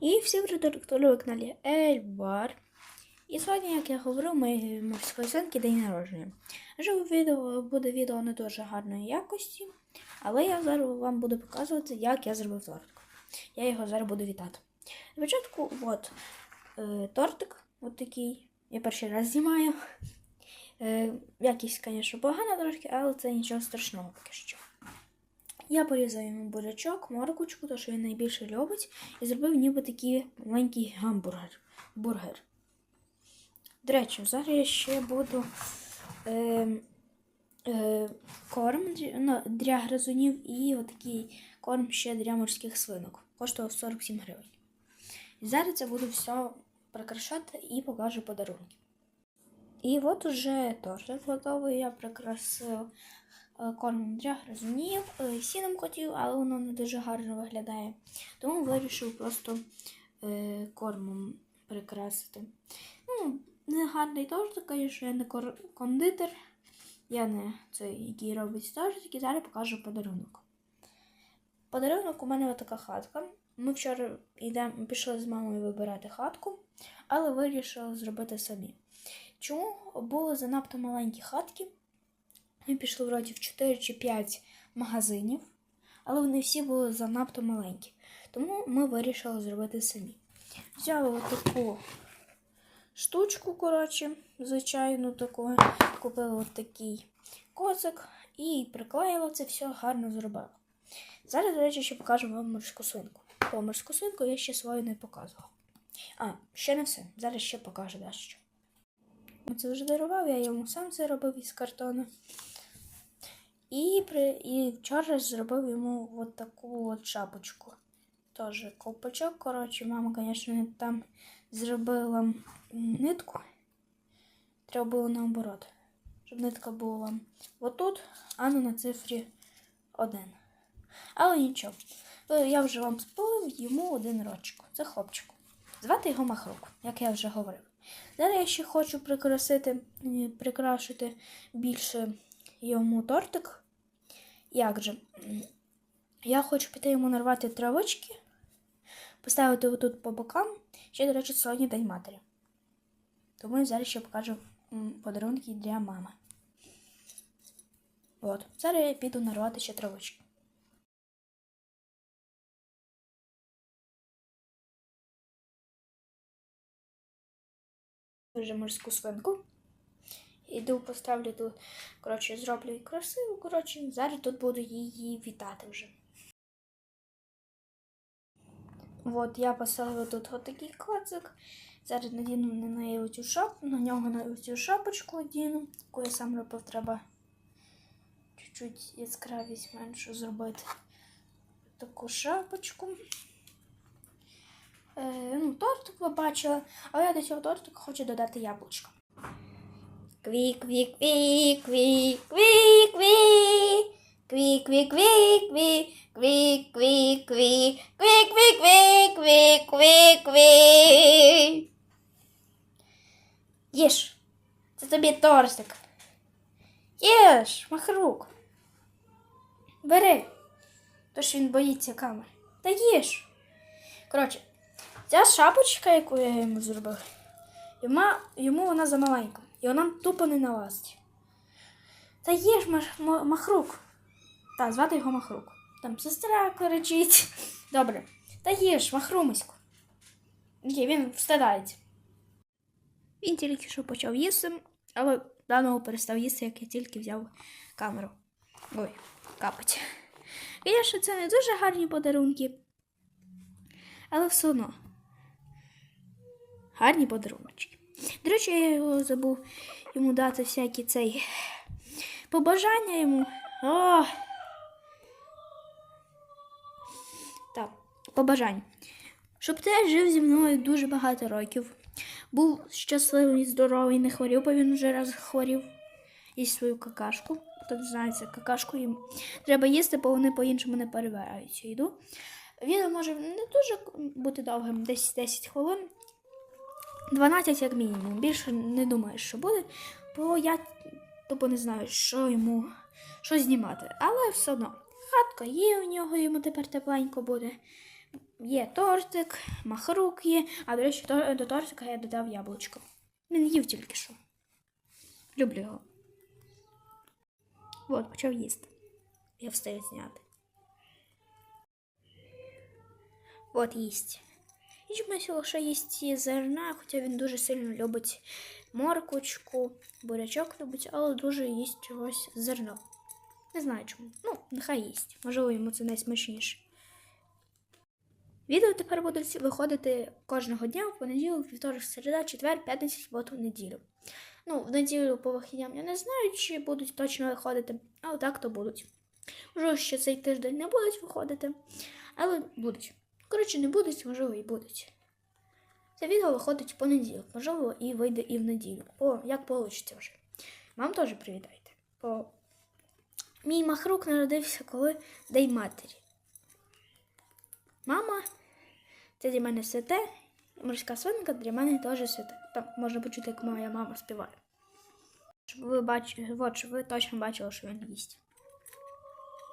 І всі редактори в каналі Ельбар. І сьогодні, як я говорив, ми свинки день народження. Вже відео буде відео не дуже гарної якості, але я зараз вам буду показувати, як я зробив тортик. Я його зараз буду вітати. Спочатку, от е, тортик, от такий. Я перший раз знімаю. Е, якість, звісно, погана трошки, але це нічого страшного поки що. Я порізав йому бурячок, моркочку, то що він найбільше любить, і зробив ніби такий маленький гамбургер. Бургер. До речі, зараз я ще буду е, е, корм ну, для гризунів і отакий корм ще для морських свинок. Коштував 47 гривень. Зараз я буду все прикрашати і покажу подарунки. І от уже тортик готовий, я прикрасив е, кормом для гризунів, е, сіном котів, але воно не дуже гарно виглядає. Тому вирішив просто е, кормом прикрасити. Ну, не гарний тортик, звісно, я не кондитер. Я не цей, який робить тортик, і зараз покажу подарунок. Подарунок у мене така хатка. Ми вчора йдемо, пішли з мамою вибирати хатку, але вирішили зробити самі. Чому були занадто маленькі хатки? Ми пішли вроді в 4 чи 5 магазинів, але вони всі були занадто маленькі. Тому ми вирішили зробити самі. Взяли отаку штучку, коротше, звичайну таку, купили от такий козик і приклеїла це все, гарно зробила. Зараз, до речі, ще покажу вам морську свинку. О, морську свинку я ще свою не показувала. А, ще не все. Зараз ще покажу дещо. Це вже дарував, я йому сам це робив із картону. І, при, і вчора зробив йому от таку от шапочку. Теж ковпачок. Коротше, мама, звісно, там зробила нитку. Треба було наоборот. Щоб нитка була отут, а не на цифрі 1. Але нічого. Е, Я вже вам сповів йому один рочок. Це хлопчик. Звати його Махрук, як я вже говорив. Зараз я ще хочу прикрасити, прикрашити більше йому тортик. Як же? Я хочу піти йому нарвати травички, поставити отут по бокам. Ще, до речі, сьогодні День матері. Тому я зараз ще покажу подарунки для мами. От. Зараз я піду нарвати ще травички. Вже морську свинку. Іду поставлю тут, коротше, зроблю її красиво. Коротше, зараз тут буду її вітати вже. От я поставила тут отакий коцик. Зараз надіну на неї оцю шап, на нього на цю шапочку одіну, яку я сам робив, треба чуть-чуть яскравість меншу зробити. Таку шапочку. Е, ну, тортик ви бачили, але я до цього тортика хочу додати яблучко. Кві, кві, кві, кві, кві, кві. Кві, кві, кві, кві, кві, кві, кві, кві, кві, кві, кві, кві, кві. Їж. Це тобі тортик. Їж, махрук. Бери. Тож він боїться камери. Та їж. Коротше, ця шапочка, яку я йому зробив, йому вона замаленька. І вона тупо не налазить. Та є ж махрук. Та, звати його Махрук. Там сестра кричить. Добре. Та є ж, махрумисько. Ні, він встидається. Він тільки що почав їсти, але даного перестав їсти, як я тільки взяв камеру. Ой, капать. Звісно, це не дуже гарні подарунки. Але все одно. Гарні подарунки. До речі, я його забув йому дати всякі цей побажання йому. О! Так, побажання. Щоб ти жив зі мною дуже багато років. Був щасливий, здоровий, не хворів, бо він вже раз хворів. Їсть свою какашку. Хто знає, це какашку їм треба їсти, бо вони по-іншому не перебираються. Йду. Він може не дуже бути довгим, десь 10 хвилин. 12 як мінімум. Більше не думаю, що буде, бо я тупо не знаю, що йому що знімати. Але все одно. Хатка є у нього, йому тепер тепленько буде. Є тортик, махрук є, а до речі, до тортика я додав яблучко. Він їв тільки що. Люблю його. От, почав їсти. Я встиг зняти. От їсть. І лише їсть зерна, хоча він дуже сильно любить морквочку, бурячок любить, але дуже їсть чогось зерно. Не знаю чому. Ну, нехай їсть. Можливо, йому це найсмачніше. Відео тепер будуть виходити кожного дня в понеділок, вівторок, середа, четвер, п'ятниця, суботу, неділю. Ну, в неділю по вихідням я не знаю, чи будуть точно виходити, але так то будуть. Можливо, що цей тиждень не будуть виходити, але будуть. Коротше, не будуть, можливо, і будуть. Це відео виходить в понеділок, можливо, і вийде і в неділю. О, як вийде вже. Вам теж привітайте. Бо мій махрук народився, коли День матері. Мама це для мене святе, морська свинка для мене теж святе. Там можна почути, як моя мама співає. Щоб ви бачили, от, щоб ви точно бачили, що він їсть.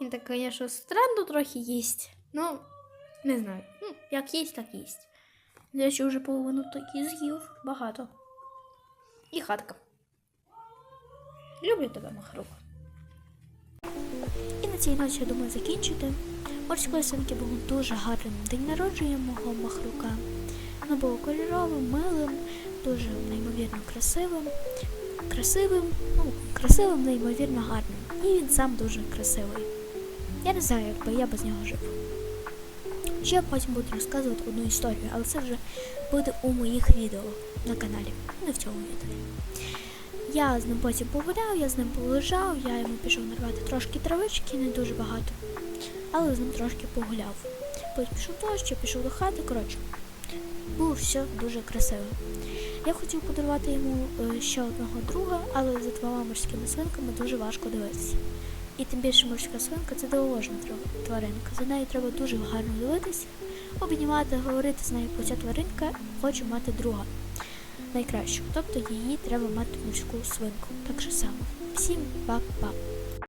Він так, звісно, странно трохи їсть. Ну, не знаю. Ну, як їсть, так їсть. Я ще вже половину такі з'їв. Багато. І хатка. Люблю тебе, Махрук. І на цій ночі я думаю закінчити. Морської свинки було дуже гарним день народження мого махрука. Воно було кольоровим, милим, дуже неймовірно красивим. Красивим, ну, красивим, неймовірно гарним. І він сам дуже красивий. Я не знаю, як би я без нього жив. Ще потім буду розказувати одну історію, але це вже буде у моїх відео на каналі, не в цьому відео. Я з ним потім погуляв, я з ним полежав, я йому пішов нарвати трошки травички, не дуже багато, але з ним трошки погуляв. Потім пішов дощ, пішов до хати, коротше, було все дуже красиво. Я хотів подарувати йому е, ще одного друга, але за двома морськими свинками дуже важко дивитися. І тим більше морська свинка це дивовижна тваринка. За нею треба дуже гарно дивитися, обнімати, говорити з нею, бо ця тваринка хоче мати друга найкращого. Тобто її треба мати морську свинку. Так же само. Всім па-па.